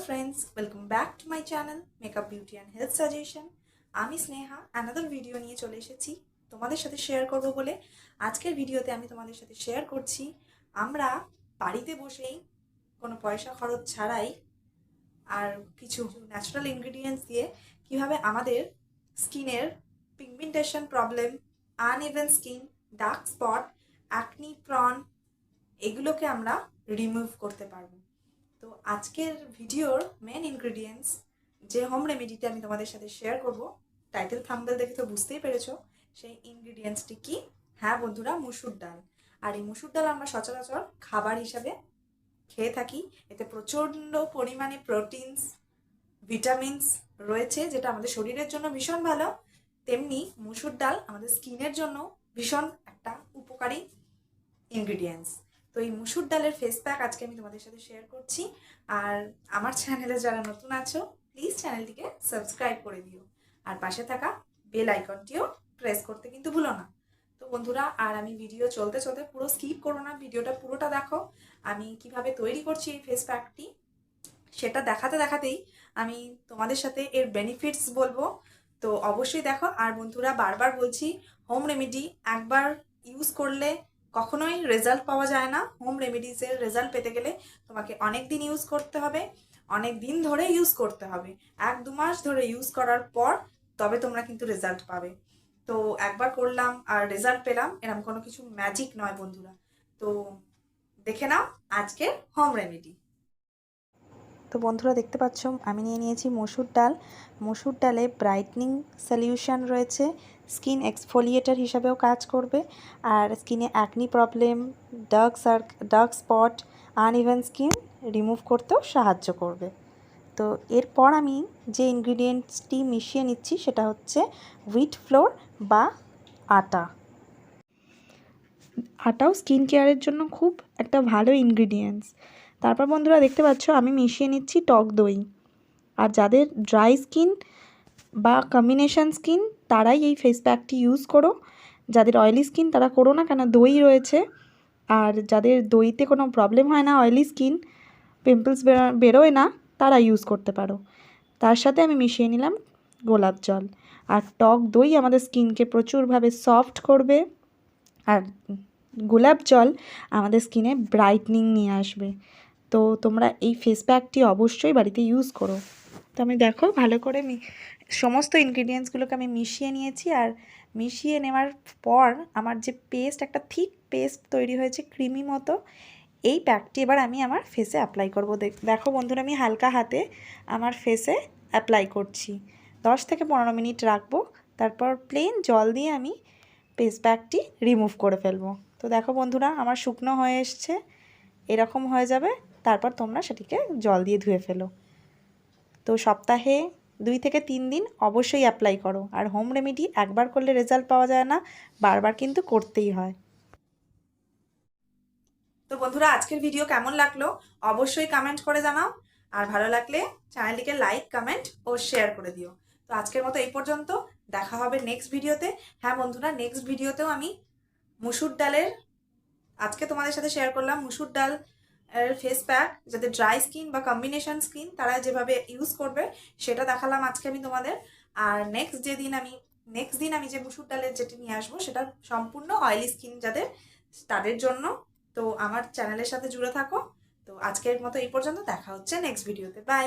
friends, welcome back to my channel Makeup Beauty and Health. আমি Sneha another video নিয়ে চলে এসেছি। তোমাদের সাথে শেয়ার করব বলে আজকের ভিডিওতে আমি তোমাদের সাথে শেয়ার করছি। আমরা বাড়িতে বসেই কোনো পয়সা খরচ ছাড়াই আর কিছু ন্যাচারাল ইনগ্রিডিয়েন্টস দিয়ে কীভাবে আমাদের স্কিনের pigmentation problem uneven skin dark spot acne prone এগুলোকে আমরা রিমুভ করতে পারব। তো আজকের ভিডিওর মেন ইনগ্রিডিয়েন্টস যে হোম রেমেডিটা আমি তোমাদের সাথে শেয়ার করব টাইটেল থাম্বেল দেখে তো বুঝতেই পেরেছ, সেই ইনগ্রিডিয়েন্টসটি কি? হ্যাঁ বন্ধুরা, মুসুর ডাল। আর এই মুসুর ডাল আমরা সচরাচর খাবার হিসাবে খেয়ে থাকি। এতে প্রচণ্ড পরিমাণে প্রোটিনস ভিটামিনস রয়েছে, যেটা আমাদের শরীরের জন্য ভীষণ ভালো। তেমনি মুসুর ডাল আমাদের স্কিনের জন্য ভীষণ একটা উপকারী ইনগ্রিডিয়েন্টস তো এই মুসুর ডালের ফেস প্যাক আজকে আমি তোমাদের সাথে শেয়ার করছি। আর আমার চ্যানেলে যারা নতুন আছো প্লিজ চ্যানেলটিকে সাবস্ক্রাইব করে দিও। আর পাশে থাকা বেল আইকনটিও প্রেস করতে কিন্তু ভুলো না। তো বন্ধুরা, আর আমি ভিডিও চলতে চলতে পুরো স্কিপ করো না ভিডিওটা পুরোটা দেখো। আমি কীভাবে তৈরি করছি এই ফেস প্যাকটি সেটা দেখাতে দেখাতেই আমি তোমাদের সাথে এর বেনিফিটস বলব। তো অবশ্যই দেখো, আর বন্ধুরা বারবার বলছি হোম রেমেডি একবার ইউজ করলে কখনোই রেজাল্ট পাওয়া যায় না। হোম রেমেডিসের রেজাল্ট পেতে গেলে তোমাকে অনেক দিন ইউজ করতে হবে অনেক দিন ধরে ইউজ করতে হবে। এক দু মাস ধরে ইউজ করার পর তবে তোমরা কিন্তু রেজাল্ট পাবে। তো একবার করলাম আর রেজাল্ট পেলাম এরকম কোনো কিছু ম্যাজিক নয় বন্ধুরা। তো দেখে নাও আজকের হোম রেমেডি তো বন্ধুরা দেখতে পাচ্ছ, আমি নিয়ে নিয়েছি মসুর ডাল। মসুর ডালে ব্রাইটনিং সলিউশন রয়েছে। স্কিন এক্সফোলিয়েটার হিসাবেও কাজ করবে। আর স্কিনে acne problem dark circle dark spot uneven skin remove করতেও সাহায্য করবে। তো এরপর আমি যে ইনগ্রিডিয়েন্টসটি মিশিয়ে নিচ্ছি, সেটা হচ্ছে হুইট ফ্লোর বা আটা। আটাও স্কিন কেয়ারের জন্য খুব একটা ভালো ইনগ্রিডিয়েন্টস তারপর বন্ধুরা দেখতে পাচ্ছ, আমি মিশিয়ে নিচ্ছি টক দই। আর যাদের ড্রাই স্কিন বা কম্বিনেশন স্কিন তারাই এই ফেস প্যাকটি ইউজ করো। যাদের অয়েলি স্কিন তারা করো না কেন, দই রয়েছে। আর যাদের দইতে কোনো প্রবলেম হয় না অয়েলি স্কিন পিম্পলস বেরোয় না, তারা ইউজ করতে পারো। তার সাথে আমি মিশিয়ে নিলাম গোলাপ জল। আর টক দই আমাদের স্কিনকে প্রচুরভাবে সফট করবে। আর গোলাপ জল আমাদের স্কিনে ব্রাইটনিং নিয়ে আসবে। তো তোমরা এই ফেস প্যাকটি অবশ্যই বাড়িতে ইউজ করো। তো আমি দেখো ভালো করে সমস্ত ইনগ্রিডিয়েন্টসগুলোকে আমি মিশিয়ে নিয়েছি আর মিশিয়ে নেওয়ার পর আমার যে পেস্ট একটা থিক পেস্ট তৈরি হয়েছে ক্রিমি মতো, এই প্যাকটি এবার আমি আমার ফেসে অ্যাপ্লাই করব। দেখো বন্ধুরা, আমি হালকা হাতে আমার ফেসে অ্যাপ্লাই করছি। দশ থেকে পনেরো মিনিট রাখব, তারপর প্লেন জল দিয়ে আমি ফেস প্যাকটি রিমুভ করে ফেলব। তো দেখো বন্ধুরা, আমার শুকনো হয়ে এসছে, এরকম হয়ে যাবে। তারপর তোমরা সেটিকে জল দিয়ে ধুয়ে ফেলো। তো সপ্তাহে দুই থেকে তিন দিন অবশ্যই অ্যাপ্লাই করো। আর হোম রেমেডি একবার করলে রেজাল্ট পাওয়া যায় না, বারবার কিন্তু করতেই হয়। তো বন্ধুরা, আজকের ভিডিও কেমন লাগল? অবশ্যই কমেন্ট করে জানাও। আর ভালো লাগলে চ্যানেলটিকে লাইক কমেন্ট ও শেয়ার করে দিও। তো আজকের মতো এই পর্যন্ত। দেখা হবে নেক্সট ভিডিওতে হ্যাঁ বন্ধুরা নেক্সট ভিডিওতেও আমি মুসুর ডালের, আজকে তোমাদের সাথে শেয়ার করলাম মুসুর ডাল। ফেস প্যাক যাদের ড্রাই স্কিন বা কম্বিনেশন স্কিন তারা যেভাবে ইউজ করবে, সেটা দেখালাম আজকে আমি তোমাদের। আর নেক্সট যেদিন আমি নেক্সট দিন আমি যে মুসুর ডালের যেটি নিয়ে আসব, সেটা সম্পূর্ণ অয়েলি স্কিন যাদের, তাদের জন্য। তো আমার চ্যানেলের সাথে জুড়ে থাকো। তো আজকের মতো এই পর্যন্ত, দেখা হচ্ছে নেক্সট ভিডিওতে বাই